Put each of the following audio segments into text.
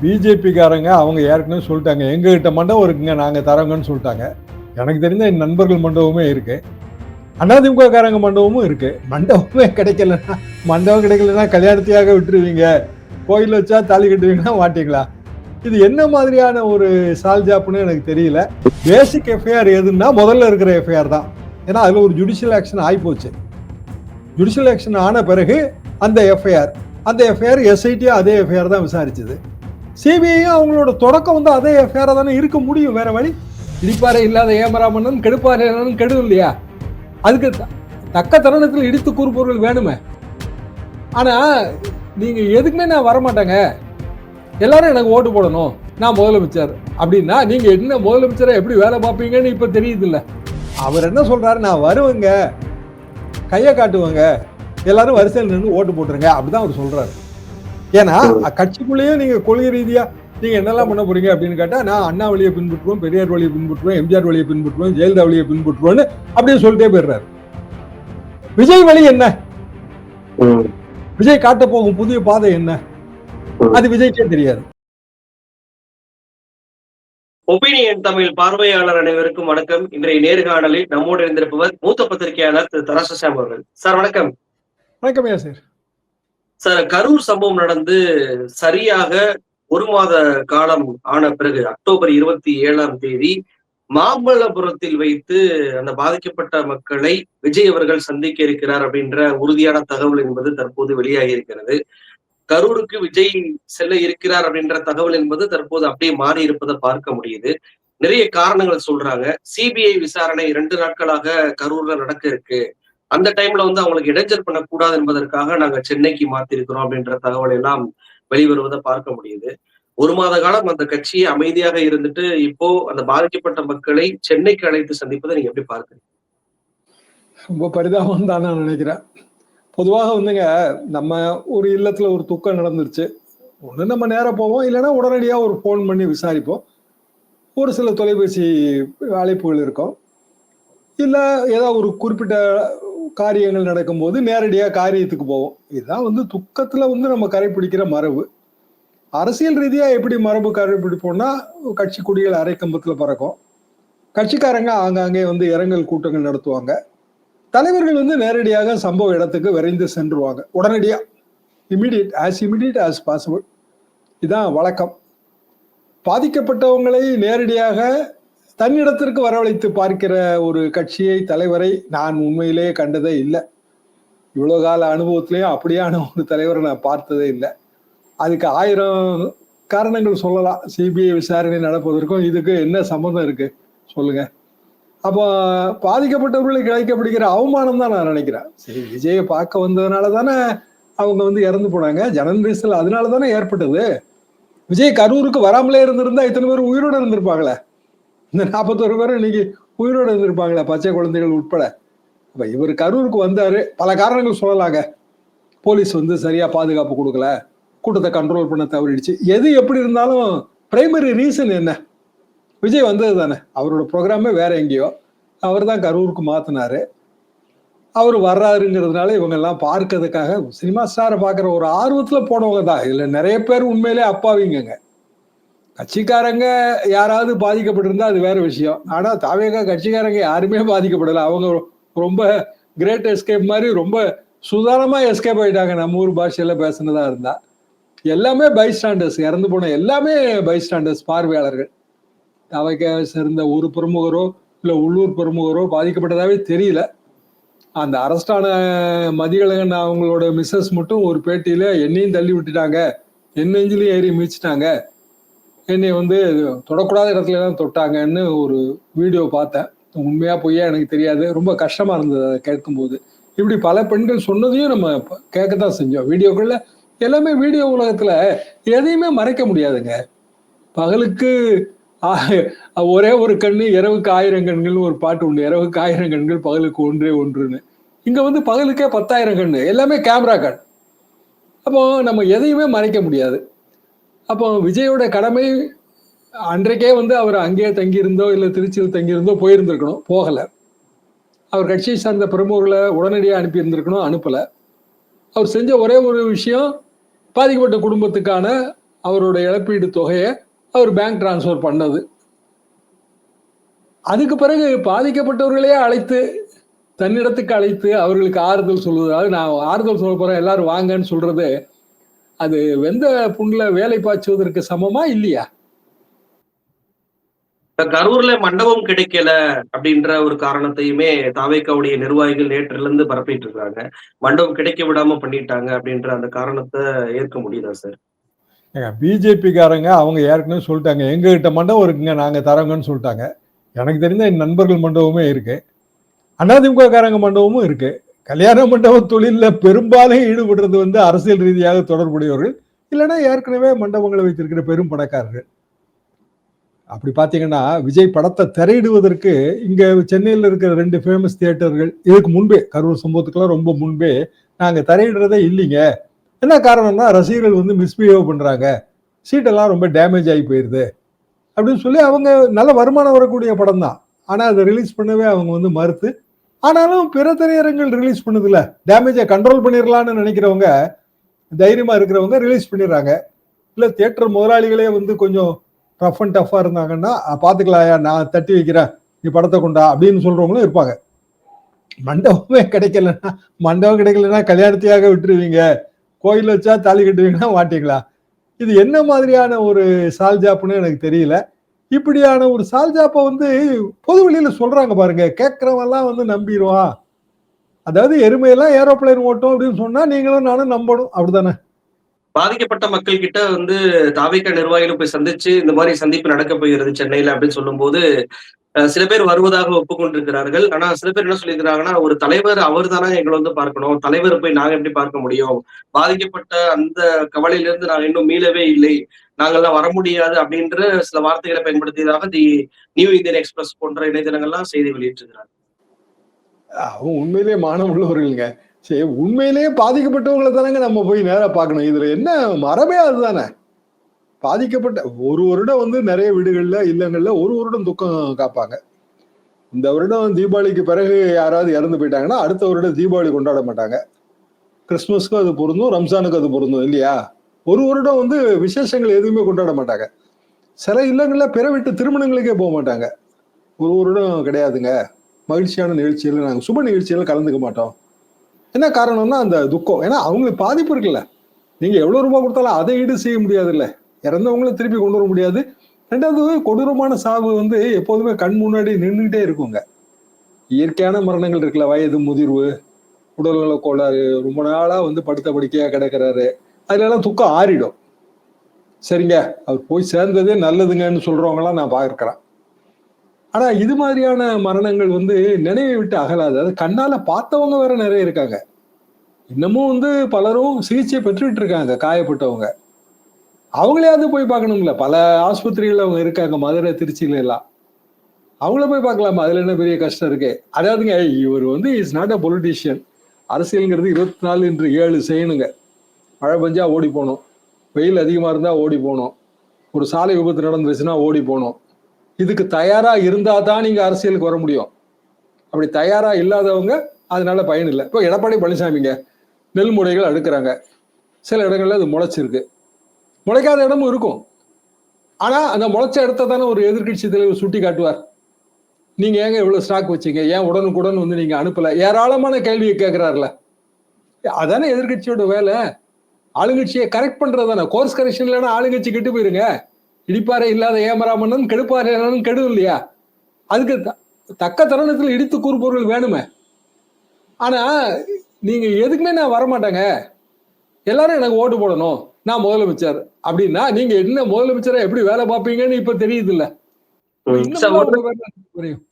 பிஜேபிக்காரங்க அவங்க ஏற்கனவே சொல்லிட்டாங்க. எங்ககிட்ட மண்டபம் இருக்குங்க நாங்கள் தரோங்கன்னு சொல்லிட்டாங்க. எனக்கு தெரிஞ்ச என் நண்பர்கள் மண்டபமே இருக்குது அதிமுககாரங்க மண்டபமும் இருக்குது மண்டபமே கிடைக்கலன்னா மண்டபம் கிடைக்கலன்னா கல்யாணத்தையாக விட்டுருவீங்க. கோயில் வச்சா தாலி கட்டுவீங்கன்னா மாட்டிங்களா? இது என்ன மாதிரியான ஒரு சால்ஜாப்னு எனக்கு தெரியல. பேசிக் எஃப்ஐஆர் எதுன்னா முதல்ல இருக்கிற எஃப்ஐஆர் தான். ஏன்னா அதில் ஒரு ஜுடிஷியல் ஆக்ஷன் ஆகிப்போச்சு ஜுடிஷியல் ஆக்ஷன் ஆன பிறகு அந்த எஃப்ஐஆர் அந்த எஃப்ஐஆர் எஸ்ஐடி அதே எஃப்ஐஆர் தான் விசாரிச்சது. சிபிஐயும் அவங்களோட தொடக்கம் வந்து அதே எஃப்ஐஆர் தானே இருக்க முடியும். வேற வழி? இடிப்பாறை இல்லாத ஏமராமன்னன் கெடுப்பாறை கெடுதும் இல்லையா? அதுக்கு த- தக்க தருணத்தில் இடித்து கூறுபவர்கள் வேணுமே. ஆனால் நீங்கள் எதுக்குமே நான் வரமாட்டேங்க. எல்லாரும் எனக்கு ஓட்டு போடணும். நான் முதலமைச்சர். அப்படின்னா நீங்கள் என்ன முதலமைச்சரை எப்படி வேலை பார்ப்பீங்கன்னு இப்போ தெரியுது அவர் என்ன சொல்கிறாரு நான் வருவேங்க. கையை காட்டுவேங்க. எல்லாரும் வரிசையில் நின்று ஓட்டு போட்டுருங்க. அப்படிதான் அவர் சொல்கிறாரு ஏன்னா கட்சிக்குள்ளேயே நீங்க கொள்கை ரீதியா நீங்க என்னெல்லாம் பண்ண போறீங்க அப்படின்னு கேட்டா நான் அண்ணா வழியை பின்பற்றுவேன் பெரியார் வழியை பின்பற்றுவேன் எம்ஜிஆர் வழியை பின்பற்றுவேன் ஜெயலலிதா வழியை பின்பற்றுவேன்னு அப்படியே சொல்லிட்டே போயிடுறாரு. விஜய் வழி என்ன? விஜய் காட்ட போகும் புதிய பாதை என்ன. அது விஜய்க்கே தெரியாது. ஒப்பீனியன் தமிழ் பார்வையாளர் அனைவருக்கும் வணக்கம். இன்றைய நேர்காணலில் நம்மோடு இருந்திருப்பவர் மூத்த பத்திரிகையாளர் திரு தராசசாம் அவர்கள். சார் வணக்கம். வணக்கம் சார். சார் கரூர் சம்பவம் நடந்து சரியாக ஒரு மாத காலம் ஆன பிறகு அக்டோபர் இருபத்தி ஏழாம் தேதி மாமல்லபுரத்தில் வைத்து அந்த பாதிக்கப்பட்ட மக்களை விஜய் அவர்கள் சந்திக்க இருக்கிறார் அப்படின்ற உறுதியான தகவல் என்பது தற்போது வெளியாகி இருக்கிறது. கரூருக்கு விஜய் செல்ல இருக்கிறார் அப்படின்ற தகவல் என்பது தற்போது அப்படியே மாறி இருப்பதை பார்க்க முடியுது. நிறைய காரணங்கள் சொல்றாங்க. சிபிஐ விசாரணை இரண்டு நாட்களாக கரூர்ல நடக்க இருக்கு. அந்த டைம்ல வந்து அவங்களுக்கு இடைஞ்சல் பண்ணக்கூடாது என்பதற்காக நாங்க சென்னைக்கு மாத்திருக்கிறோம் அப்படின்ற தகவல் எல்லாம் வெளிவருவதை பார்க்க முடியுது. ஒரு மாத காலம் அந்த கட்சி அமைதியாக இருந்துட்டு இப்போ அந்த பாதிக்கப்பட்ட மக்களை சென்னைக்கு அழைத்து சந்திப்பதை நீங்க எப்படி பார்க்குறீங்க? ரொம்ப பரிதாபம் தான் நான் நினைக்கிறேன். பொதுவாக வந்துங்க நம்ம ஒரு இல்லத்துல ஒரு துக்கம் நடந்துருச்சு. ஒன்று நம்ம நேரம் போவோம் இல்லைன்னா உடனடியாக ஒரு ஃபோன் பண்ணி விசாரிப்போம். ஒரு சில தொலைபேசி அழைப்புகள் இருக்கும். இல்லை ஏதோ ஒரு குறிப்பிட்ட காரியங்கள் நடக்கும்போது நேரடியாக காரியத்துக்கு போவோம். இதுதான் வந்து துக்கத்தில் வந்து நம்ம கரைப்பிடிக்கிற மரபு. அரசியல் ரீதியாக எப்படி மரபு கரைப்பிடிப்போம்னா கட்சி கொடிகள் அரைக்கம்பத்தில் பறக்கும். கட்சிக்காரங்க ஆங்காங்கே வந்து இரங்கல் கூட்டங்கள் நடத்துவாங்க. தலைவர்கள் வந்து நேரடியாக சம்பவ இடத்துக்கு விரைந்து சென்றுவாங்க. உடனடியாக immediate as immediate as possible இதுதான் வழக்கம். பாதிக்கப்பட்டவங்களை நேரடியாக தன்னிடத்திற்கு வரவழைத்து பார்க்கிற ஒரு கட்சியை தலைவரை நான் உண்மையிலேயே கண்டதே இல்லை. இவ்வளோ கால அனுபவத்திலையும் அப்படியான ஒரு தலைவரை நான் பார்த்ததே இல்லை. அதுக்கு ஆயிரம் காரணங்கள் சொல்லலாம். சிபிஐ விசாரணை நடப்பதற்கும் இதுக்கு என்ன சம்மந்தம் இருக்கு? சொல்லுங்க. அப்போ பாதிக்கப்பட்டவர்களுக்கு கிடைக்கப்படுகிற அவமானம் தான் நான் நினைக்கிறேன். சரி விஜயை பார்க்க வந்ததுனால தானே அவங்க வந்து இறந்து போனாங்க. ஜனன் ரீசல் அதனால தானே ஏற்பட்டது. விஜய் கரூருக்கு வராமலே இருந்திருந்தா இத்தனை பேர் உயிரோடு இருந்திருப்பாங்களே. இந்த நாற்பத்தோரு பேரும் இன்னைக்கு உயிரோடு இருந்திருப்பாங்களே பச்சை குழந்தைகள் உட்பட. அப்ப இவர் கரூருக்கு வந்தார். பல காரணங்கள் சொல்லலாங்க. போலீஸ் வந்து சரியாக பாதுகாப்பு கொடுக்கல. கூட்டத்தை கண்ட்ரோல் பண்ண தவறிடுச்சு. எது எப்படி இருந்தாலும் பிரைமரி ரீசன் என்ன? விஜய் வந்தது தானே. அவரோட ப்ரோக்ராமே வேற எங்கேயோ. அவர் தான் கரூருக்கு மாற்றினாரு அவர் வர்றாருங்கிறதுனால இவங்கெல்லாம் பார்க்கறதுக்காக சினிமா ஸ்டாரை பார்க்குற ஒரு ஆர்வத்தில் போனவங்க தான். இல்லை நிறைய பேர் உண்மையிலே அப்பாவிங்கங்க. கட்சிக்காரங்க யாராவது பாதிக்கப்பட்டிருந்தா அது வேற விஷயம். ஆனா தாவேகா கட்சிக்காரங்க யாருமே பாதிக்கப்படலை. அவங்க ரொம்ப கிரேட் எஸ்கேப் மாதிரி ரொம்ப சுதாரணமா எஸ்கேப் ஆயிட்டாங்க. நம்ம ஊர் பாஷையில பேசுனதா இருந்தா. எல்லாமே பைஸ்டாண்டர்ஸ் இறந்து போன எல்லாமே பைஸ்டாண்டர்ஸ் பார்வையாளர்கள். அவைக்க சேர்ந்த ஒரு பிரமுகரோ இல்ல உள்ளூர் பிரமுகரோ பாதிக்கப்பட்டதாவே தெரியல. அந்த அரஸ்டான மதிகழகன் அவங்களோட மிஸ்ஸஸ் மட்டும் ஒரு பேட்டியில என்னையும் தள்ளி விட்டுட்டாங்க. என் நெஞ்சிலையும் ஏறி மிதிச்சிட்டாங்க. என்னை வந்து தொடக்கூடாத இடத்துல தான் தொட்டாங்கன்னு ஒரு வீடியோ பார்த்தேன். உண்மையா பொய்யா எனக்கு தெரியாது. ரொம்ப கஷ்டமா இருந்தது அதை கேட்கும்போது. இப்படி பல பெண்கள் சொன்னதையும் நம்ம கேட்க தான் செஞ்சோம். வீடியோக்குள்ள எல்லாமே வீடியோ உலகத்துல எதையுமே மறைக்க முடியாதுங்க. பகலுக்கு ஒரே ஒரு கண்ணு இரவுக்கு ஆயிரம் கண்கள்னு ஒரு பாட்டு உண்டு. இரவுக்கு ஆயிரம் கண்கள் பகலுக்கு ஒன்றே ஒன்றுன்னு. இங்க வந்து பகலுக்கே பத்தாயிரம் கண்ணு. எல்லாமே கேமரா கண். அப்போ நம்ம எதையுமே மறைக்க முடியாது. அப்போ விஜயோட கடமை அன்றைக்கே வந்து அவர் அங்கேயே தங்கியிருந்தோ இல்லை திருச்சியில் தங்கியிருந்தோ போயிருந்திருக்கணும் போகலை. அவர் கட்சியை சார்ந்த பிரமுகர்களை உடனடியாக அனுப்பியிருந்திருக்கணும் அனுப்பலை. அவர் செஞ்ச ஒரே ஒரு விஷயம் பாதிக்கப்பட்ட குடும்பத்துக்கான அவரோட இழப்பீடு தொகையை அவர் பேங்க் டிரான்ஸ்ஃபர் பண்ணது. அதுக்கு பிறகு பாதிக்கப்பட்டவர்களே அழைத்து தன்னிடத்துக்கு அழைத்து அவர்களுக்கு ஆறுதல் சொல்வது அதாவது நான் ஆறுதல் சொல்ல போகிறேன் எல்லாரும் வாங்கன்னு சொல்கிறது அது வெந்த புண்ணுல வேலை பாய்ச்சுவதற்கு சமமா இல்லையா? கரூர்ல மண்டபம் கிடைக்கல அப்படின்ற ஒரு காரணத்தையுமே தாவேக்காவுடைய நிர்வாகிகள் நேற்றுல இருந்து பரப்பிட்டு இருக்காங்க. மண்டபம் கிடைக்க விடாம பண்ணிட்டாங்க அப்படின்ற அந்த காரணத்தை ஏற்க முடியுதா சார்? பிஜேபிக்காரங்க அவங்க ஏற்கனவே சொல்லிட்டாங்க. எங்க கிட்ட மண்டபம் இருக்குங்க நாங்க தரோங்கன்னு சொல்லிட்டாங்க. எனக்கு தெரிந்த என் நண்பர்கள் மண்டபமே இருக்கு. அதிமுக காரங்க மண்டபமும் இருக்கு. கல்யாண மண்டப தொழிலில் பெரும்பாலும் ஈடுபடுறது வந்து அரசியல் ரீதியாக தொடர்புடையவர்கள் இல்லைன்னா ஏற்கனவே மண்டபங்களை வைத்திருக்கிற பெரும் பணக்காரர்கள். அப்படி பார்த்தீங்கன்னா விஜய் படத்தை திரையிடுவதற்கு இங்கே சென்னையில் இருக்கிற ரெண்டு ஃபேமஸ் தியேட்டர்கள் இதுக்கு முன்பே கரூர் சம்பவத்துக்கெல்லாம் ரொம்ப முன்பே நாங்கள் திரையிடுறதே இல்லைங்க. என்ன காரணம்னா ரசிகர்கள் வந்து மிஸ்பிஹேவ் பண்ணுறாங்க சீட்டெல்லாம் ரொம்ப டேமேஜ் ஆகி போயிடுது அப்படின்னு சொல்லி அவங்க நல்ல வருமானம் வரக்கூடிய படம் தான் ஆனால் அதை ரிலீஸ் பண்ணவே அவங்க வந்து மறுத்து ஆனாலும் பிற திரையரங்கள் ரிலீஸ் பண்ணுதுல டேமேஜை கண்ட்ரோல் பண்ணிடலான்னு நினைக்கிறவங்க தைரியமா இருக்கிறவங்க ரிலீஸ் பண்ணிடுறாங்க இல்லை தியேட்டர் முதலாளிகளே வந்து கொஞ்சம் ரஃப் அண்ட் டஃப்பாக இருந்தாங்கன்னா பார்த்துக்கலாயா நான் தட்டி வைக்கிறேன். நீ படத்தை கொண்டா அப்படின்னு சொல்கிறவங்களும் இருப்பாங்க. மண்டபமே கிடைக்கலன்னா மண்டபம் கிடைக்கலன்னா கல்யாணத்தையாக விட்டுருவீங்க. கோயில் வச்சா தாலி கட்டுவீங்கன்னா மாட்டீங்களா இது என்ன மாதிரியான ஒரு சால்ஜாப்புன்னு எனக்கு தெரியல. இப்படியான ஒரு சால்ஜாப்பை வந்து பொது வெளியில சொல்றாங்க பாருங்க. கேட்கறவெல்லாம் வந்து நம்பிடுவான் அதாவது எருமையெல்லாம் ஏரோப்ளேன் ஓட்டும் அப்படின்னு சொன்னா நீங்களும் நானும் நம்பணும். அப்படிதானே பாதிக்கப்பட்ட மக்கள் கிட்ட வந்து தாவிக நிர்வாகிகளும் போய் சந்திச்சு இந்த மாதிரி சந்திப்பு நடக்க போகிறது சென்னையில அப்படின்னு சொல்லும்போது சில பேர் வருவதாக ஒப்புக்கொண்டிருக்கிறார்கள். ஆனா சில பேர் என்ன சொல்லியிருக்கிறாங்கன்னா ஒரு தலைவர் அவர் தானே எங்களை வந்து பார்க்கணும். தலைவர் போய் நாங்க எப்படி பார்க்க முடியும்? பாதிக்கப்பட்ட அந்த கவலையிலிருந்து நாங்க இன்னும் மீளவே இல்லை. நாங்கெல்லாம் வர முடியாது அப்படின்ற சில வார்த்தைகளை பயன்படுத்தியதாக தி நியூ இந்தியன் எக்ஸ்பிரஸ் போன்ற இணையதளங்கள்லாம் செய்தி வெளியிட்டிருக்கிறாங்க அவங்க உண்மையிலேயே மானம் உள்ளவர்களுங்க சரி உண்மையிலேயே பாதிக்கப்பட்டவங்களை தானங்க நம்ம போய் நேரா பார்க்கணும். இதுல என்ன மரபே அதுதானே? பாதிக்கப்பட்ட ஒரு வருடம் வந்து நிறைய வீடுகள்ல இல்லங்கள்ல ஒரு வருடம் துக்கம் காப்பாங்க. இந்த வருடம் தீபாவளிக்கு பிறகு யாராவது இறந்து போயிட்டாங்கன்னா அடுத்த வருடம் தீபாவளி கொண்டாட மாட்டாங்க. கிறிஸ்துமஸ்க்கும் அது பொருந்தும் ரம்ஜானுக்கு அது பொருந்தும் இல்லையா? ஒரு வருடம் வந்து விசேஷங்கள் எதுவுமே கொண்டாட மாட்டாங்க. சில இல்லங்கள்ல பிற விட்டு திருமணங்களுக்கே போக மாட்டாங்க. ஒரு வருடம் கிடையாதுங்க. மகிழ்ச்சியான நிகழ்ச்சிகள் நாங்கள் சுப நிகழ்ச்சிகள் கலந்துக்க மாட்டோம். என்ன காரணம்னா அந்த துக்கம். ஏன்னா அவங்களுக்கு பாதிப்பு இருக்குல்ல. நீங்க எவ்வளவு ரூபாய் கொடுத்தாலும் அதை ஈடு செய்ய முடியாதுல்ல. இறந்தவங்களும் திருப்பி கொண்டு வர முடியாது. ரெண்டாவது கொடூரமான சாவு வந்து எப்போதுமே கண் முன்னாடி நின்றுகிட்டே இருக்குங்க. இயற்கையான மரணங்கள் இருக்குல்ல வயது முதிர்வு உடல்நல கோளாறு ரொம்ப நாளாக வந்து படுத்த படிக்கையாக கிடக்கிறாரு. அதுலலாம் துக்கம் ஆறிடும். சரிங்க அவர் போய் சேர்ந்ததே நல்லதுங்கன்னு சொல்றவங்களாம் நான் பார்க்குறேன். ஆனால் இது மாதிரியான மரணங்கள் வந்து நினைவை விட்டு அகலாது. அது கண்ணால் பார்த்தவங்க வேற நிறைய இருக்காங்க. இன்னமும் வந்து பலரும் சிகிச்சை பெற்றுட்டு இருக்காங்க காயப்பட்டவங்க. அவங்களையாவது போய் பார்க்கணும்ல பல ஆஸ்பத்திரிகள் அவங்க இருக்காங்க. மதுரை திருச்சியில எல்லாம். அவங்கள போய் பார்க்கலாமா? அதுல என்ன பெரிய கஷ்டம் இருக்கு. அதாவதுங்க இவர் வந்து இஸ் நாட் அ பொலிட்டீஷியன் அரசியலுங்கிறது இருபத்தி நாலு இன்று ஏழு செய்யணுங்க. மழை பெஞ்சா ஓடி போகணும். வெயில் அதிகமாக இருந்தால் ஓடி போகணும். ஒரு சாலை விபத்து நடந்துருச்சுன்னா ஓடி போகணும். இதுக்கு தயாராக இருந்தால் தான் நீங்கள் அரசியலுக்கு வர முடியும். அப்படி தயாராக இல்லாதவங்க அதனால பயன் இல்லை. இப்போ எடப்பாடி பழனிசாமிங்க நெல் முறைகள் அடுக்கிறாங்க. சில இடங்கள்ல அது முளைச்சிருக்கு. முளைக்காத இடமும் இருக்கும். ஆனா அந்த முளைச்ச இடத்த தானே ஒரு எதிர்க்கட்சி தலைவர் சுட்டி காட்டுவார். நீங்க ஏங்க இவ்வளவு ஸ்டாக் வச்சீங்க? ஏன் உடனுக்குடன் வந்து நீங்க அனுப்பல? ஏராளமான கேள்வியை கேட்கிறாருல. அதானே எதிர்க்கட்சியோட வேலை. ஆளுங்கட்சியை கரெக்ட் பண்றது தானே. கோர்ஸ் கரெக்ஷன் இல்லைன்னா ஆளுங்கட்சி கெட்டு போயிருங்க. இடிப்பாறை இல்லாத ஏமராமன்னன் கெடுப்பாறை கெடும் இல்லையா? அதுக்கு த- தக்க தருணத்தில் இடித்து கூறுபவர்கள் வேணுமே. ஆனா நீங்க எதுக்குமே நான் வரமாட்டேங்க. எல்லாரும் எனக்கு ஓட்டு போடணும். நான் முதலமைச்சர். அப்படின்னா நீங்க என்ன முதலமைச்சரா எப்படி வேலை பார்ப்பீங்கன்னு இப்ப தெரியுது இல்ல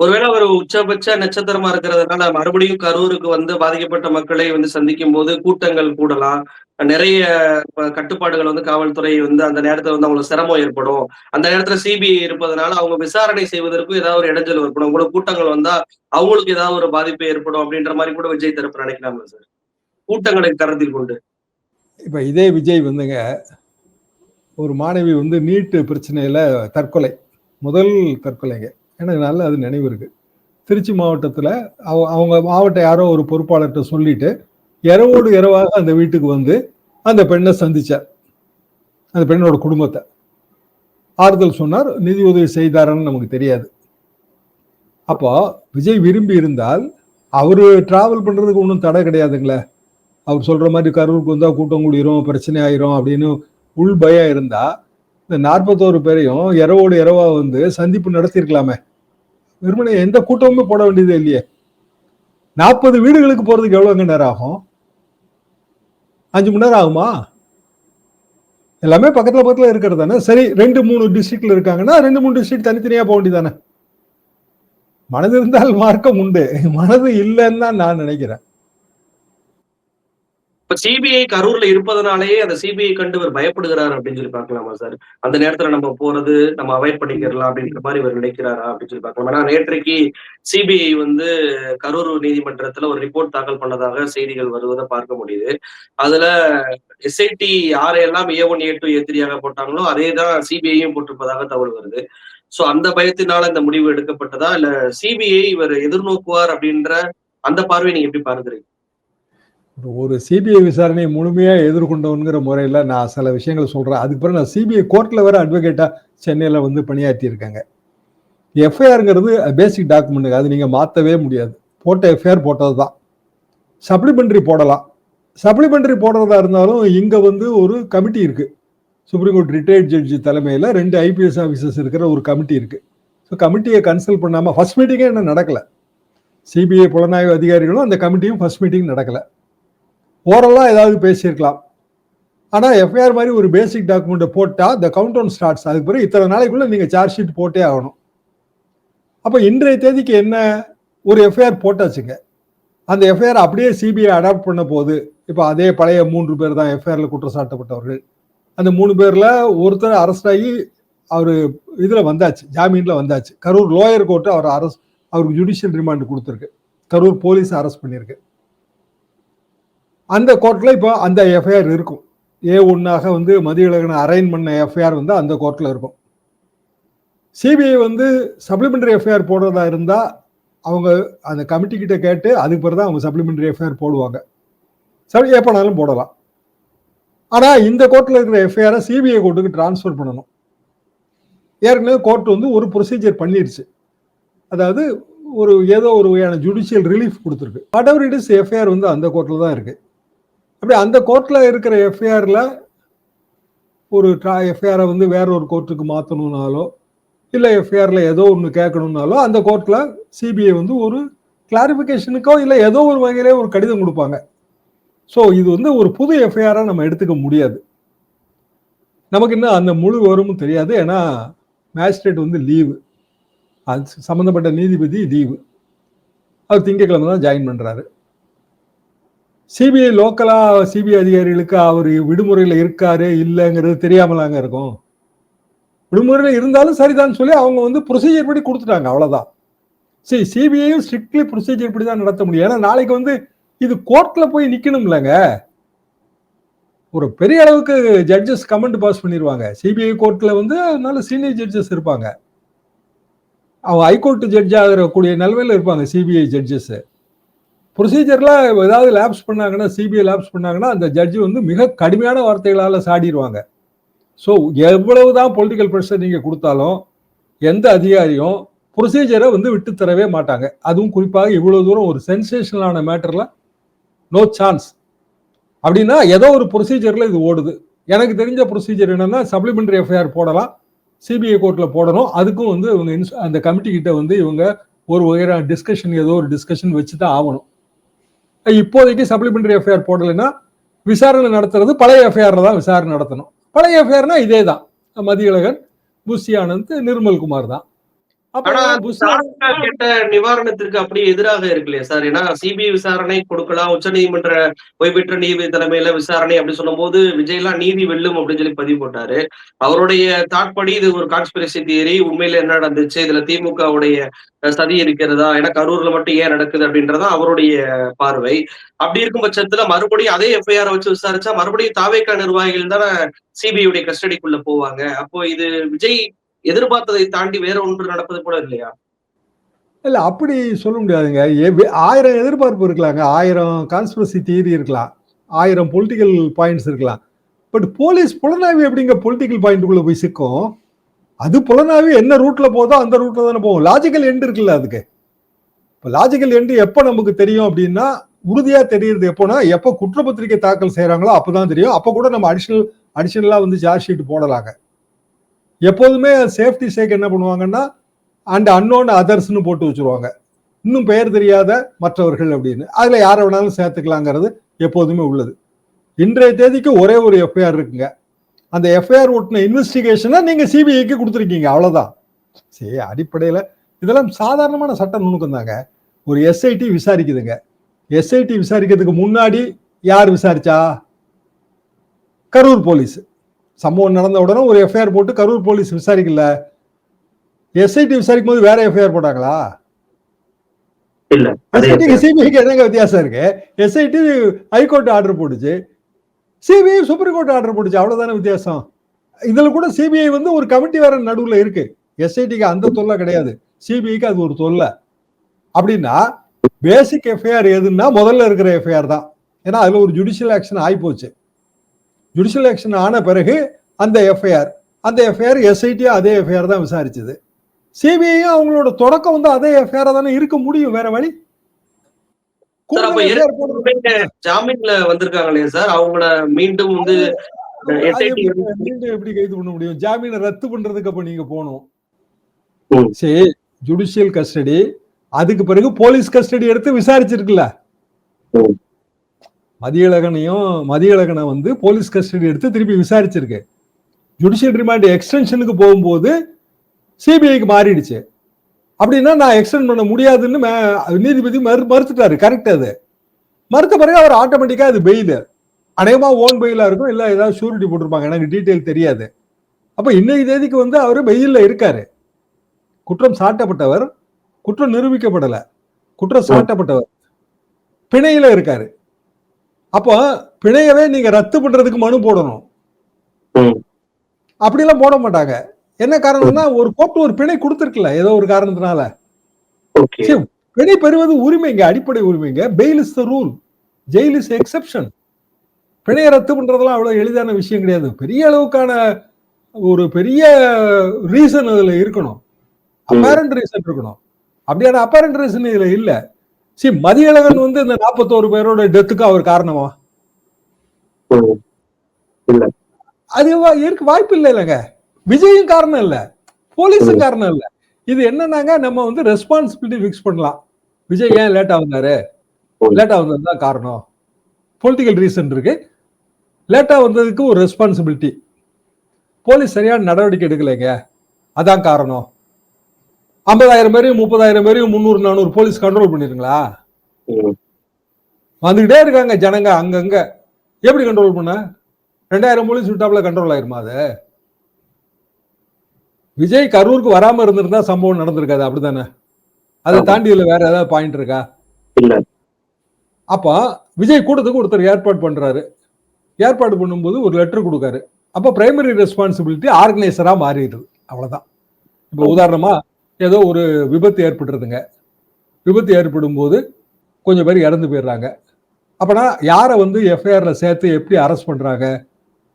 ஒருவேளை ஒரு உச்சபட்ச நட்சத்திரமா இருக்கிறதுனால மறுபடியும் கரூருக்கு வந்து பாதிக்கப்பட்ட மக்களை வந்து சந்திக்கும் போது கூட்டங்கள் கூடலாம். நிறைய கட்டுப்பாடுகள் வந்து காவல்துறை வந்து அந்த நேரத்துல வந்து அவங்களுக்கு சிரமம் ஏற்படும். அந்த நேரத்துல சிபிஐ இருப்பதனால அவங்க விசாரணை செய்வதற்கும் ஏதாவது ஒரு இடைஞ்சல் ஏற்படும். உங்களுக்கு கூட்டங்கள் வந்தா அவங்களுக்கு ஏதாவது ஒரு பாதிப்பு ஏற்படும் அப்படின்ற மாதிரி கூட விஜய் தரப்பு நினைக்கலாமா சார். கூட்டங்களை கருத்தில் கொண்டு. இப்போ இதே விஜய் வந்துங்க ஒரு மாணவி வந்து நீட்டு பிரச்சனையில் தற்கொலை. முதல் தற்கொலைங்க. எனக்கு நல்ல அது நினைவு இருக்குது திருச்சி மாவட்டத்தில் அவ- அவங்க மாவட்ட யாரோ ஒரு பொறுப்பாளர்கிட்ட சொல்லிட்டு இரவோடு இரவாக அந்த வீட்டுக்கு வந்து அந்த பெண்ணை சந்தித்தார் அந்த பெண்ணோட குடும்பத்தை. ஆறுதல் சொன்னார் நிதி உதவி செய்தாரன்னு நமக்கு தெரியாது. அப்போ விஜய் விரும்பி இருந்தால் அவர் டிராவல் பண்ணுறதுக்கு ஒன்றும் தடை கிடையாதுங்களே. அவர் சொல்கிற மாதிரி கரூருக்கு வந்தால் கூட்டம் கூடிரும் பிரச்சனை ஆயிரும் அப்படின்னு உள் பயம் இருந்தால் இந்த நாற்பத்தோரு பேரையும் இரவோடு இரவா வந்து சந்திப்பு நடத்தியிருக்கலாமே. வெறுமனே எந்த கூட்டமுமே போட வேண்டியதே இல்லையே. நாற்பது வீடுகளுக்கு போகிறதுக்கு எவ்வளோங்க நேரம் ஆகும்? அஞ்சு மணி நேரம் ஆகுமா? எல்லாமே பக்கத்தில் பக்கத்தில் இருக்கிறது தானே. சரி ரெண்டு மூணு டிஸ்ட்ரிக்டில் இருக்காங்கன்னா ரெண்டு மூணு டிஸ்ட்ரிக்ட் தனித்தனியாக போக வேண்டியதானே மனது இருந்தால் மார்க்கம் உண்டு. மனது இல்லைன்னு தான் நான் நினைக்கிறேன். இப்ப சிபிஐ கரூர்ல இருப்பதனாலேயே அந்த சிபிஐ கண்டு இவர் பயப்படுகிறார் அப்படின்னு சொல்லி பார்க்கலாமா சார் அந்த நேரத்துல நம்ம போறது நம்ம அவாய்ட் பண்ணிக்கிறலாம் அப்படின்ற மாதிரி இவர் நினைக்கிறாரா அப்படின்னு சொல்லி பார்க்கலாம்? ஏன்னா நேற்றைக்கு சிபிஐ வந்து கரூர் நீதிமன்றத்துல ஒரு ரிப்போர்ட் தாக்கல் பண்ணதாக செய்திகள் வருவதை பார்க்க முடியுது. அதுல எஸ்ஐடி யாரையெல்லாம் ஏ ஒன் ஏ டூ ஏ த்ரீயாக போட்டாங்களோ அதே தான் சிபிஐயும் போட்டிருப்பதாக தகவல் வருது. சோ அந்த பயத்தினால இந்த முடிவு எடுக்கப்பட்டதா? இல்ல சிபிஐ இவர் எதிர்நோக்குவார் அப்படின்ற அந்த பார்வை நீங்க எப்படி பார்க்குறீங்க? ஒரு சிபிஐ விசாரணையை முழுமையாக எதிர்கொண்டவனுங்கிற முறையில் நான் சில விஷயங்கள் சொல்கிறேன் அதுக்கு பிறகு நான் சிபிஐ கோர்ட்டில் வேறு அட்வொகேட்டாக சென்னையில் வந்து பணியாற்றியிருக்காங்க எஃப்ஐஆருங்கிறது பேசிக் டாக்குமெண்ட்டுங்க அது நீங்கள் மாற்றவே முடியாது. போட்ட எஃப்ஐஆர் போட்டது தான் சப்ளிமெண்ட்ரி போடலாம். சப்ளிமெண்ட்ரி போடுறதா இருந்தாலும் இங்கே வந்து ஒரு கமிட்டி இருக்குது சுப்ரீம் கோர்ட் ரிட்டையர்ட் ஜட்ஜி தலைமையில் ரெண்டு ஐபிஎஸ் ஆஃபீஸர்ஸ் இருக்கிற ஒரு கமிட்டி இருக்குது ஸோ கமிட்டியை கன்சல்ட் பண்ணாமல் ஃபர்ஸ்ட் மீட்டிங்கே என்ன நடக்கலை. சிபிஐ புலனாய்வு அதிகாரிகளும் அந்த கமிட்டியும் ஃபர்ஸ்ட் மீட்டிங் நடக்கலை. ஓரலாக ஏதாவது பேசியிருக்கலாம். ஆனால் எஃப்ஐஆர் மாதிரி ஒரு பேசிக் டாக்குமெண்ட்டை போட்டால் த கவுண்ட் ஒன் ஸ்டார்ட்ஸ் அதுக்கு பிறகு இத்தனை நாளைக்குள்ளே நீங்கள் சார்ஜ் ஷீட் போட்டே ஆகணும். அப்போ இன்றைய தேதிக்கு என்ன ஒரு எஃப்ஐஆர் போட்டாச்சுங்க. அந்த எஃப்ஐஆர் அப்படியே சிபிஐ அடாப்ட் பண்ண போது இப்போ அதே பழைய மூன்று பேர் தான் எஃப்ஐஆரில் குற்றச்சாட்டப்பட்டவர்கள். அந்த மூணு பேரில் ஒருத்தர் அரெஸ்ட் ஆகி அவர் இதில் வந்தாச்சு ஜாமீனில் வந்தாச்சு. கரூர் லோயர் கோர்ட்டு அவர் அரெஸ்ட் அவருக்கு ஜுடிஷியல் ரிமாண்ட் கொடுத்துருக்கு. கரூர் போலீஸ் அரெஸ்ட் பண்ணியிருக்கு. அந்த கோர்ட்டில் இப்போ அந்த எஃப்ஐஆர் இருக்கும். ஏ ஒன்னாக வந்து மதியழகனை அரைன் பண்ண எஃப்ஐஆர் வந்து அந்த கோர்ட்டில் இருக்கும். சிபிஐ வந்து சப்ளிமெண்டரி எஃப்ஐஆர் போடுறதா இருந்தால் அவங்க அந்த கமிட்டி கிட்ட கேட்டு அதுக்கு பிறகு தான் அவங்க சப்ளிமெண்டரி எஃப்ஐஆர் போடுவாங்க. சரி எப்போனாலும் போடலாம். ஆனால் இந்த கோர்ட்டில் இருக்கிற எஃப்ஐஆரை சிபிஐ கோர்ட்டுக்கு டிரான்ஸ்ஃபர் பண்ணணும். ஏற்கனவே கோர்ட் வந்து ஒரு ப்ரொசீஜர் பண்ணிருச்சு. அதாவது ஒரு ஏதோ ஒரு வகையான ஜுடிஷியல் ரிலீஃப் கொடுத்துருக்கு. Whatever it is FIR வந்து அந்த கோர்ட்டில் தான் இருக்குது அப்படியே அந்த கோர்ட்ல இருக்கிற எஃப்ஐஆர்ல ஒரு எஃப்ஐஆரை வந்து வேற ஒரு கோர்ட்டுக்கு மாற்றணும்னாலோ இல்லை எஃப்ஐஆர்ல ஏதோ ஒன்று கேட்கணும்னாலோ அந்த கோர்ட்ல சிபிஐ வந்து ஒரு கிளாரிஃபிகேஷனுக்கோ இல்லை ஏதோ ஒரு வகையிலே ஒரு கடிதம் கொடுப்பாங்க. ஸோ இது வந்து ஒரு புது எஃப்ஐஆராக நம்ம எடுத்துக்க முடியாது. நமக்கு இன்னும் அந்த முழு விவரமும் தெரியாது. ஏன்னா மேஜிஸ்ட்ரேட் வந்து லீவு அது சம்மந்தப்பட்ட நீதிபதி லீவு அவர் திங்கக்கிழமை தான் ஜாயின் பண்ணுறாரு சிபிஐ லோக்கலா சிபிஐ அதிகாரிகளுக்கு அவர் விடுமுறையில் இருக்காரு இல்லைங்கிறது தெரியாமலாங்க இருக்கும். விடுமுறையில் இருந்தாலும் சரிதான் சொல்லி அவங்க வந்து ப்ரொசீஜர் படி கொடுத்துட்டாங்க அவ்வளோதான் சரி சிபிஐயும் ஸ்ட்ரிக்ட்லி ப்ரொசீஜர் படி தான் நடத்த முடியும். ஏன்னா நாளைக்கு வந்து இது கோர்ட்டில் போய் நிக்கணும்லங்க. ஒரு பெரிய அளவுக்கு ஜட்ஜஸ் கமெண்ட் பாஸ் பண்ணிடுவாங்க சிபிஐ கோர்ட்டில் வந்து நல்ல சீனியர் ஜட்ஜஸ் இருப்பாங்க. அவங்க ஹைகோர்ட் ஜட்ஜ் ஆகக்கூடிய நிலவையில் இருப்பாங்க சிபிஐ ஜட்ஜஸ்ஸு ப்ரொசீஜர்லாம் ஏதாவது லேப்ஸ் பண்ணாங்கன்னா சிபிஐ லேப்ஸ் பண்ணாங்கன்னா அந்த ஜட்ஜி வந்து மிக கடுமையான வார்த்தைகளால் சாடிடுவாங்க ஸோ எவ்வளவு தான் பொலிட்டிக்கல் ப்ரெஷர் நீங்கள் கொடுத்தாலும் எந்த அதிகாரியும் ப்ரொசீஜரை வந்து விட்டு தரவே மாட்டாங்க. அதுவும் குறிப்பாக இவ்வளோ தூரம் ஒரு சென்சேஷனலான மேட்டரில் நோ சான்ஸ் அப்படின்னா ஏதோ ஒரு ப்ரொசீஜரில் இது ஓடுது. எனக்கு தெரிஞ்ச ப்ரொசீஜர் என்னென்னா சப்ளிமெண்ட்ரி எஃப்ஐஆர் போடலாம். சிபிஐ கோர்ட்டில் போடணும். அதுக்கும் வந்து இவங்க அந்த கமிட்டி கிட்ட வந்து இவங்க ஒரு வகையான டிஸ்கஷன் ஏதோ ஒரு டிஸ்கஷன் வச்சு தான் ஆகணும். இப்போதைக்கு சப்ளிமெண்டரி எஃப்ஐஆர் போடலைன்னா விசாரணை நடத்துறது பழைய எஃப்ஐஆரில் தான் விசாரணை நடத்தணும். பழைய எஃப்ஐஆர்னா இதே தான் மதியழகன் புஷி ஆனந்த் நிர்மல்குமார் தான். கேட்ட நிவாரணத்திற்கு அப்படியே எதிராக இருக்கு இல்லையா சார். ஏன்னா சிபிஐ விசாரணை கொடுக்கலாம் உச்ச நீதிமன்ற ஓய்வெற்ற நீதிபதி தலைமையில விசாரணை அப்படி சொல்லும் போது விஜய்லாம் நீதி வெல்லும் அப்படின்னு சொல்லி பதிவு போட்டாரு. அவருடைய தாட்படி இது ஒரு கான்ஸ்பிரசி தியரி உண்மையில என்ன நடந்துச்சு? இதுல திமுகவுடைய சதி இருக்கிறதா? ஏன்னா கரூர்ல மட்டும் ஏன் நடக்குது அப்படின்றதா அவருடைய பார்வை. அப்படி இருக்கும் பட்சத்துல மறுபடியும் அதே எஃப்ஐஆர் வச்சு விசாரிச்சா மறுபடியும் தாவேக்கா நிர்வாகிகள் தானே சிபிஐடைய கஸ்டடிக்குள்ள போவாங்க. அப்போ இது விஜய் எதிர்பார்த்ததை தாண்டி வேற ஒன்று நடப்பது கூட இல்லையா? இல்ல அப்படி சொல்ல முடியாதுங்க. ஆயிரம் எதிர்பார்ப்பு இருக்கலாங்க ஆயிரம் கான்ஸ்பிரசி தியரி இருக்கலாம். ஆயிரம் பொலிட்டிக்கல் பாயிண்ட்ஸ் இருக்கலாம். பட் போலீஸ் புலனாய்வு எப்படிங்க பொலிட்டிக்கல் பாயிண்ட்டுக்குள்ள போய் சிக்கும்? அது புலனாய்வு என்ன ரூட்ல போதோ அந்த ரூட்ல தானே போகும். லாஜிக்கல் எண்ட் இருக்குல்ல அதுக்கு. இப்போ லாஜிக்கல் எண்டு எப்போ நமக்கு தெரியும் அப்படின்னா உறுதியா தெரியுது எப்போனா எப்போ குற்றப்பத்திரிகை தாக்கல் செய்யறாங்களோ அப்பதான் தெரியும். அப்போ கூட நம்ம அடிஷனல் அடிஷனலா வந்து சார்ஜ் ஷீட் போடலாங்க. எப்போதுமே சேஃப்டி சேக் என்ன பண்ணுவாங்கன்னா அண்ட் அன்னோன் அதர்ஸ்னு போட்டு வச்சிருவாங்க. இன்னும் பெயர் தெரியாத மற்றவர்கள் அப்படின்னு. அதில் யாரை வேணாலும் சேர்த்துக்கலாங்கிறது எப்போதுமே உள்ளது. இன்றைய தேதிக்கு ஒரே ஒரு எஃப்ஐஆர் இருக்குங்க. அந்த எஃப்ஐஆர் ஓட்டின இன்வெஸ்டிகேஷனை நீங்கள் சிபிஐக்கு கொடுத்துருக்கீங்க அவ்வளோதான் சரி அடிப்படையில் இதெல்லாம் சாதாரணமான சட்ட நுணுக்கம் தாங்க. ஒரு எஸ்ஐடி விசாரிக்குதுங்க. எஸ்ஐடி விசாரிக்கிறதுக்கு முன்னாடி யார் விசாரிச்சா? கரூர் போலீஸ். சம்பவம் நடந்த உடனே ஒரு எஃப்ஐஆர் போட்டு கரூர் போலீஸ் விசாரிக்கல. எஸ்ஐடி விசாரிக்கும் போது வேற எஃப்ஐஆர் போட்டாங்களா? எஸ்ஐடிக்கு சிபிஐக்கு என்னங்க வித்தியாசம் இருக்கு? எஸ்ஐடி ஹைகோர்ட் ஆர்டர் போட்டுச்சு. சிபிஐ சுப்ரீம் கோர்ட் ஆர்டர் போட்டுச்சு. அவ்வளவுதானே வித்தியாசம்? இதுல கூட சிபிஐ வந்து ஒரு கமிட்டி வேற நடுவுல இருக்கு. எஸ்ஐடிக்கு அந்த தொல்லை கிடையாது. சிபிஐக்கு அது ஒரு தொல்லை. அப்படின்னா பேசிக் எஃப்ஐஆர் எதுன்னா முதல்ல இருக்கிற எஃப்ஐஆர் தான். ஏன்னா அதுல ஒரு ஜுடிஷியல் ஆக்ஷன் ஆகி போச்சு ஜுடிஷியல் ஆக்ஷன் ஆன பிறகு அந்த எஃப்ஐஆர் அந்த எஃப்ஐஆர் எஸ்ஐடி அதே எஃப்ஐஆர் தான் விசாரிச்சது. சிபிஐயும் அவங்களோட தொடக்கம் வந்து அதே எஃப்ஐஆர் தானே இருக்க முடியும் வேற வழி? ஜாமீன்ல வந்திருக்காங்க இல்லையா சார்? அவங்கள மீண்டும் வந்து மீண்டும் எப்படி கைது பண்ண முடியும்? ஜாமீனை ரத்து பண்றதுக்கு அப்ப நீங்க போகணும். சரி ஜுடிஷியல் கஸ்டடி அதுக்கு பிறகு போலீஸ் கஸ்டடி எடுத்து விசாரிச்சிருக்குல்ல. மதியழகனையும் மதியழகனை வந்து போலீஸ் கஸ்டடி எடுத்து திருப்பி விசாரிச்சிருக்கு. ஜுடிஷியல் ரிமாண்ட் எக்ஸ்டென்ஷனுக்கு போகும்போது சிபிஐக்கு மாறிடுச்சு. அப்படின்னா நான் எக்ஸ்டெண்ட் பண்ண முடியாதுன்னு நீதிபதி மறு மறுத்துட்டாரு. கரெக்ட் அது. மறுத்த பிறகு அவர் ஆட்டோமேட்டிக்கா அது பெயில் அநேகமா ஓன் பெயிலா இருக்கும் இல்ல ஏதாவது ஷூரிட்டி போட்டிருப்பாங்க. எனக்கு டீட்டெயில் தெரியாது. அப்ப இன்னைக்கு தேதிக்கு வந்து அவர் பெயில்ல இருக்காரு. குற்றம் சாட்டப்பட்டவர் குற்றம் நிரூபிக்கப்படல. குற்றம் சாட்டப்பட்டவர். பிணையில இருக்காரு. அப்போ பிணையவே நீங்க ரத்து பண்றதுக்கு மனு போடணும். அப்படிலாம் போட மாட்டாங்க. என்ன காரணம்னா ஒரு கோர்ட் ஒரு பிணை கொடுத்துருக்குல்ல ஏதோ ஒரு காரணத்தினால. பிணை பெறுவது உரிமைங்க அடிப்படை உரிமைங்க bail is the rule jail is exception பிணையை ரத்து பண்றதெல்லாம் அவ்வளவு எளிதான விஷயம் கிடையாது. பெரிய அளவுக்கான ஒரு பெரிய ரீசன் அதுல இருக்கணும். அப்பேரண்ட் ரீசன் இருக்கணும். அப்படியான அப்பேரண்ட் ரீசன் இதுல இல்ல. சி மதியழகன் வந்து இந்த நாற்பத்தோரு பேரோட டெத்துக்கு அவர் காரணமா. அது இருக்க வாய்ப்பு இல்லை இல்லைங்க. விஜயும் காரணம் இல்ல. போலீஸும் காரணம் இல்ல. இது என்னன்னாங்க நம்ம வந்து ரெஸ்பான்சிபிலிட்டி ஃபிக்ஸ் பண்ணலாம். விஜய் ஏன் லேட்டா வந்தாரு லேட்டா வந்தது தான் காரணம். பொலிட்டிக்கல் ரீசன் இருக்கு. லேட்டா வந்ததுக்கு ஒரு ரெஸ்பான்சிபிலிட்டி போலீஸ் சரியான நடவடிக்கை எடுக்கலைங்க. அதான் காரணம். ஐம்பதாயிரம் பேரையும் முப்பதாயிரம் பேரையும் முந்நூறு நானூறு போலீஸ் கண்ட்ரோல் பண்ணிருங்களா. வந்துகிட்டே இருக்காங்க ஜனங்க அங்கங்க. எப்படி கண்ட்ரோல் பண்ண? ரெண்டாயிரம் போலீஸ் விட்டாப்புல கண்ட்ரோல் ஆயிருமா அது? விஜய் கரூருக்கு வராம இருந்திருந்தா சம்பவம் நடந்திருக்காது அப்படிதானே அதை. தாண்டி இதுல வேற ஏதாவது பாயிண்ட் இருக்கா? இல்ல. அப்ப விஜய் கூட்டத்துக்கு ஒருத்தர் ஏற்பாடு பண்றாரு. ஏற்பாடு பண்ணும்போது ஒரு லெட்டர் கொடுக்காரு. அப்ப பிரைமரி ரெஸ்பான்சிபிலிட்டி ஆர்கனைசரா மாறிடுது. அவ்வளவுதான். இப்போ உதாரணமா ஏதோ ஒரு விபத்து ஏற்பட்டுருதுங்க விபத்து ஏற்படும் போது கொஞ்சம் பேர் இறந்து போயிடுறாங்க. அப்போனா யாரை வந்து எஃப்ஐஆரில் சேர்த்து எப்படி அரெஸ்ட் பண்ணுறாங்க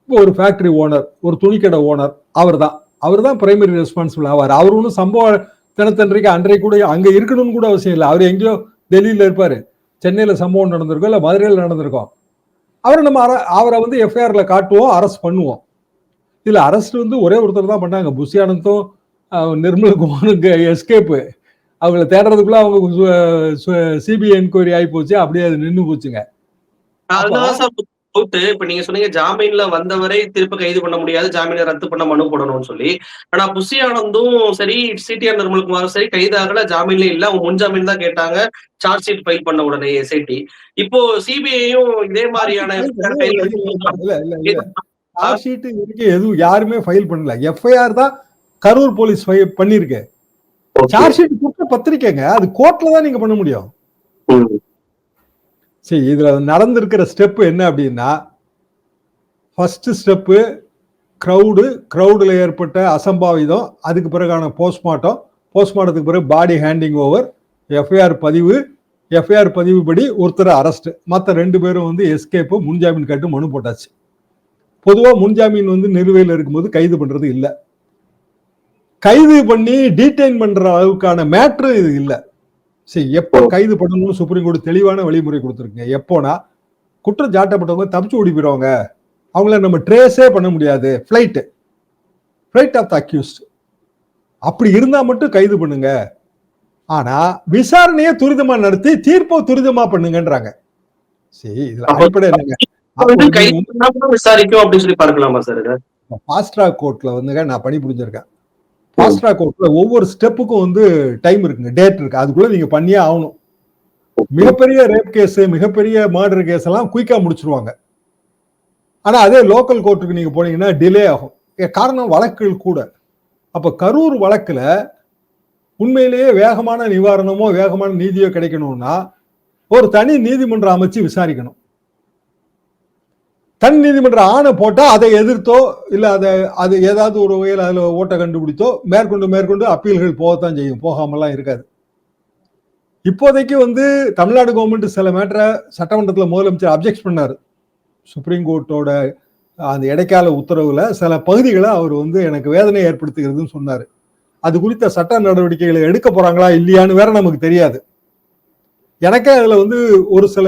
இப்போ ஒரு ஃபேக்ட்ரி ஓனர் ஒரு துணிக்கடை ஓனர் அவர் தான் அவர் தான் பிரைமரி ரெஸ்பான்சிபிள் ஆவார். அவர் ஒன்றும் சம்பவ தினத்தன்றைக்கு அன்றைக்கு கூட அங்கே இருக்கணும்னு கூட அவசியம் இல்லை. அவர் எங்கேயோ டெல்லியில் இருப்பார். சென்னையில் சம்பவம் நடந்திருக்கும் இல்லை மதுரையில் நடந்திருக்கும் அவரை நம்ம அர- அவரை வந்து எஃப்ஐஆரில் காட்டுவோம் அரெஸ்ட் பண்ணுவோம். இதில் அரெஸ்ட் வந்து ஒரே ஒருத்தர் தான் பண்ணாங்க. புஷி ஆனந்தும் அஹ், நிர்மல் குமாருக்கு எஸ்கேப்பு அவங்கள தேடுறதுக்குள்ள அவங்க சிபிஐ என்கொயரி ஆகி போச்சு. அப்படியே அது நின்னு போச்சுங்க. டவுட் இப்ப நீங்க சொன்னீங்க ஜாமீன்ல வந்தவரை திருப்ப கைது பண்ண முடியாது. ஜாமீனை ரத்து பண்ண மனு போடணும்னு சொல்லி. ஆனா புஷி ஆனந்தும் சரி சிடிஆர் நிர்மல்குமாரும் சரி கைதாகல ஜாமீன்ல இல்ல. அவங்க முன்ஜாமீன் தான் கேட்டாங்க. சார்ஜ் ஷீட் ஃபைல் பண்ண உடனே எஸ்ஐடி இப்போ சிபிஐயும் இதே மாதிரியான சார்ஜ் ஷீட் வரைக்கும் எதுவும் யாருமே ஃபைல் பண்ணல. எஃப்ஐஆர் தான் கரூர் போலீஸ் பண்ணிருக்கு சார்ஜ் ஷீட் குற்ற பத்திரிக்கைங்க. அது கோர்ட்ல தான் நீங்க பண்ண முடியும். சரி இதுல நடந்திருக்கிற ஸ்டெப் என்ன அப்படின்னா ஃபர்ஸ்ட் ஸ்டெப்பு க்ரௌடு க்ரௌடில் ஏற்பட்ட அசம்பாவிதம் அதுக்கு பிறகான போஸ்ட்மார்ட்டம் போஸ்ட்மார்ட்டத்துக்கு பிறகு பாடி ஹேண்டிங் ஓவர் எஃப்ஐஆர் பதிவு எஃப்ஐஆர் பதிவு படி ஒருத்தர் அரெஸ்ட் மற்ற ரெண்டு பேரும் வந்து எஸ்கேப்பு முன்ஜாமீன் கட்டு மனு போட்டாச்சு. பொதுவா முன்ஜாமீன் வந்து நிலுவையில் இருக்கும்போது கைது பண்றது இல்ல. கைது பண்ணி டீடைன் பண்ற அளவுக்கான மேட்ரு இது இல்ல. சரி எப்போ கைது பண்ணணும்னு சுப்ரீம் கோர்ட் தெளிவான வழிமுறை கொடுத்துருக்குங்க. எப்போனா குற்றம் சாட்டப்பட்டவங்க தப்பிச்சு ஓடி போயிடுவாங்க அவங்கள நம்ம ட்ரேஸே பண்ண முடியாது. Flight flight of the accused அப்படி இருந்தா மட்டும் கைது பண்ணுங்க. ஆனா விசாரணையை துரிதமா நடத்தி தீர்ப்பை துரிதமா பண்ணுங்கன்றாங்க. சரி இதுல அடிப்படை என்னங்க? வந்து கைது பண்ணாம விசாரிக்கும் அப்படின்னு சொல்லி பார்க்கலாமா சார் இதை? ஃபாஸ்ட் ட்ராக் கோர்ட்ல வந்துங்க நான் பணி புரிஞ்சிருக்கேன். ஃபாஸ்ட் ட்ராக் கோர்ட்ல ஒவ்வொரு ஸ்டெப்புக்கும் வந்து டைம் இருக்குங்க டேட் இருக்கு. அதுக்குள்ள நீங்க பண்ணியே ஆகணும். மிகப்பெரிய ரேப் கேஸ் மிகப்பெரிய மர்டர் கேஸ் எல்லாம் குயிக்கா முடிச்சிருவாங்க. ஆனா அதே லோக்கல் கோர்ட்டுக்கு நீங்க போனீங்கன்னா டிலே ஆகும். காரணம் வழக்குகள் கூட. அப்ப கரூர் வழக்குல உண்மையிலேயே வேகமான நிவாரணமோ வேகமான நீதியோ கிடைக்கணும்னா ஒரு தனி நீதிமன்றம் அமைச்சு விசாரிக்கணும். தன் நீதிமன்ற ஆணை போட்டால் அதை எதிர்த்தோ இல்லை அதை அது ஏதாவது ஒரு வகையில் அதில் ஓட்டை கண்டுபிடித்தோ மேற்கொண்டு மேற்கொண்டு அப்பீல்கள் போகத்தான் செய்யும். போகாமலாம் இருக்காது. இப்போதைக்கு வந்து தமிழ்நாடு கவர்மெண்ட் சில மேட்டரை சட்டமன்றத்தில் முதலமைச்சர் அப்ஜெக்ட் பண்ணார். சுப்ரீம் கோர்ட்டோட அந்த இடைக்கால உத்தரவில் சில பகுதிகளை அவர் வந்து எனக்கு வேதனை ஏற்படுத்துகிறதுன்னு சொன்னார். அது குறித்த சட்ட நடவடிக்கைகளை எடுக்க போகிறாங்களா இல்லையான்னு வேற நமக்கு தெரியாது. எனக்கே அதில் வந்து ஒரு சில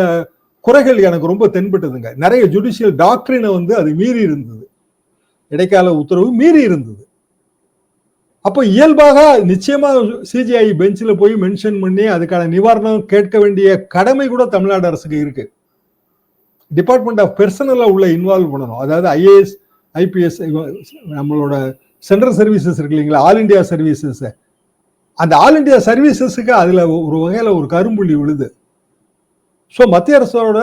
குறைகள் எனக்கு ரொம்ப தென்பட்டதுங்க. நிறைய ஜுடிஷியல் டாக்டரினை வந்து அது மீறி இருந்தது. இடைக்கால உத்தரவு மீறி இருந்தது. அப்போ இயல்பாக நிச்சயமா சிஜிஐ பெஞ்சில் போய் மென்ஷன் பண்ணி அதுக்கான நிவாரணம் கேட்க வேண்டிய கடமை கூட தமிழ்நாடு அரசுக்கு இருக்கு. டிபார்ட்மெண்ட் ஆஃப் பெர்சனலா உள்ள இன்வால்வ் பண்ணணும். அதாவது ஐஏஎஸ் ஐபிஎஸ் நம்மளோட சென்ட்ரல் சர்வீசஸ் இருக்கு இல்லைங்களா? ஆல் இந்தியா சர்வீசஸ் அந்த ஆல் இந்தியா சர்வீசஸுக்கு அதுல ஒரு வகையில ஒரு கரும்புள்ளி விழுது. ஸோ மத்திய அரசோட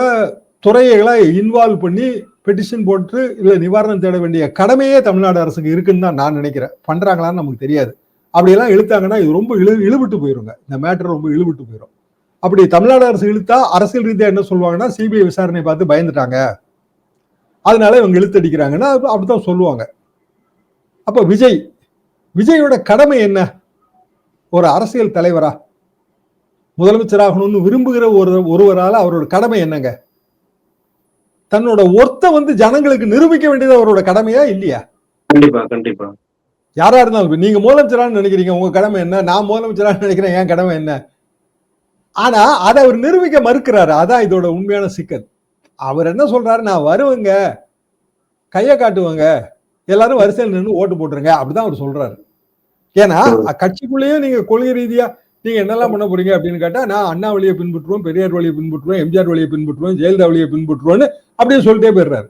துறைகளை இன்வால்வ் பண்ணி பெட்டிஷன் போட்டு இல்லை நிவாரணம் தேட வேண்டிய கடமையே தமிழ்நாடு அரசுக்கு இருக்குன்னு தான் நான் நினைக்கிறேன். பண்ணுறாங்களான்னு நமக்கு தெரியாது. அப்படியெல்லாம் இழுத்தாங்கன்னா இது ரொம்ப இழு இழுவிட்டு போயிருங்க. இந்த மேட்டர் ரொம்ப இழுவிட்டு போயிடும் அப்படி தமிழ்நாடு அரசு இழுத்தா அரசியல் ரீதியாக என்ன சொல்லுவாங்கன்னா சிபிஐ விசாரணை பார்த்து பயந்துட்டாங்க. அதனால இவங்க இழுத்தடிக்கிறாங்கன்னா அப்படி அப்படித்தான் சொல்லுவாங்க. அப்போ விஜய் விஜயோட கடமை என்ன? ஒரு அரசியல் தலைவரா? முதலமைச்சராகணும்னு விரும்புகிற ஒரு ஒருவரால அவரோட கடமை என்னங்க? தன்னோட ஒர்த்தை வந்து ஜனங்களுக்கு நிரூபிக்க வேண்டியது அவரோட கடமையா இல்லையா? கண்டிப்பா கண்டிப்பா. யாரா இருந்தாலும் நீங்க முதலமைச்சரான்னு நினைக்கிறீங்க உங்க கடமை என்ன? நான் முதலமைச்சரான்னு நினைக்கிறேன் என் கடமை என்ன? ஆனா அதை அவர் நிரூபிக்க மறுக்கிறாரு. அதான் இதோட உண்மையான சிக்கல். அவர் என்ன சொல்றாரு? நான் வருவேங்க. கையை காட்டுவேங்க. எல்லாரும் வரிசையில் நின்று ஓட்டு போட்டுருங்க. அப்படிதான் அவர் சொல்றாரு. ஏன்னா கட்சிக்குள்ளேயும் நீங்க கொள்கை ரீதியா நீங்க என்னெல்லாம் பண்ண போறீங்க அப்படின்னு கேட்டா நான் அண்ணா வழியை பின்பற்றுவோம் பெரியார் வழியை பின்பற்றுவேன் எம்ஜிஆர் வழியை பின்பற்றுவேன் ஜெயலலிதா வழியை பின்பற்றுவேன்னு அப்படியே சொல்லிட்டே போயிடுறாரு.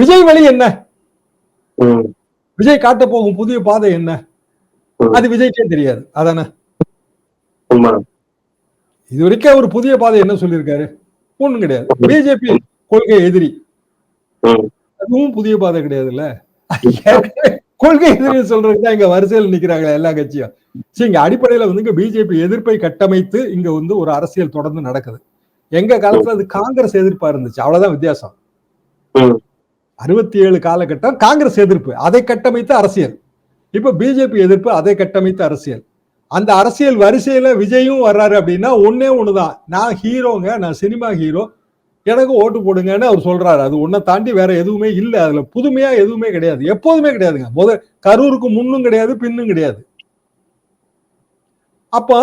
விஜய் வழி என்ன? விஜய் காட்ட போகும் புதிய பாதை என்ன. அது விஜய்க்கே தெரியாது. அதானே? இது வரைக்கும் அவர் புதிய பாதை என்ன சொல்லியிருக்காரு? ஒண்ணும் கிடையாது. பிஜேபி கொள்கை எதிரி. அதுவும் புதிய பாதை கிடையாதுல்ல? கொள்கை எதிரி சொல்றதுக்கு தான் இங்க வரிசையில் நிக்கிறாங்களே எல்லா கட்சியும். சரி இங்க அடிப்படையில வந்து இங்க பிஜேபி எதிர்ப்பை கட்டமைத்து இங்க வந்து ஒரு அரசியல் தொடர்ந்து நடக்குது. எங்க காலத்துல அது காங்கிரஸ் எதிர்ப்பா இருந்துச்சு. அவ்வளவுதான் வித்தியாசம். அறுபத்தி ஏழு காலகட்டம் காங்கிரஸ் எதிர்ப்பு. அதை கட்டமைத்த அரசியல். இப்ப பிஜேபி எதிர்ப்பு அதை கட்டமைத்த அரசியல். அந்த அரசியல் வரிசையில விஜயும் வர்றாரு அப்படின்னா ஒன்னே ஒண்ணுதான். நான் ஹீரோங்க நான் சினிமா ஹீரோ. எனக்கு ஓட்டு போடுங்கன்னு அவர் சொல்றாரு. அது ஒன்னை தாண்டி வேற எதுவுமே இல்ல. அதுல புதுமையா எதுவுமே கிடையாது. எப்போதுமே கிடையாதுங்க. முத கரூருக்கு முன்னும் கிடையாது பின்னும் கிடையாது. அப்போ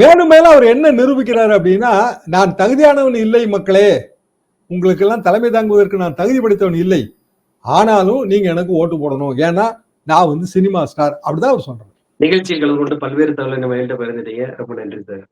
மேலும் மேலும் அவர் என்ன நிரூபிக்கிறார் அப்படின்னா நான் தகுதியானவன் இல்லை மக்களே உங்களுக்கெல்லாம் தலைமை தாங்குவதற்கு நான் தகுதி படைத்தவன் இல்லை. ஆனாலும் நீங்க எனக்கு ஓட்டு போடணும். ஏன்னா நான் வந்து சினிமா ஸ்டார் அப்படிதான் அவர் சொல்றாரு. நிகழ்ச்சிகள் கலந்து கொண்டு பல்வேறு தகவல் நம்ம பகிர்ந்துட்டீங்க ரொம்ப நன்றி சார்.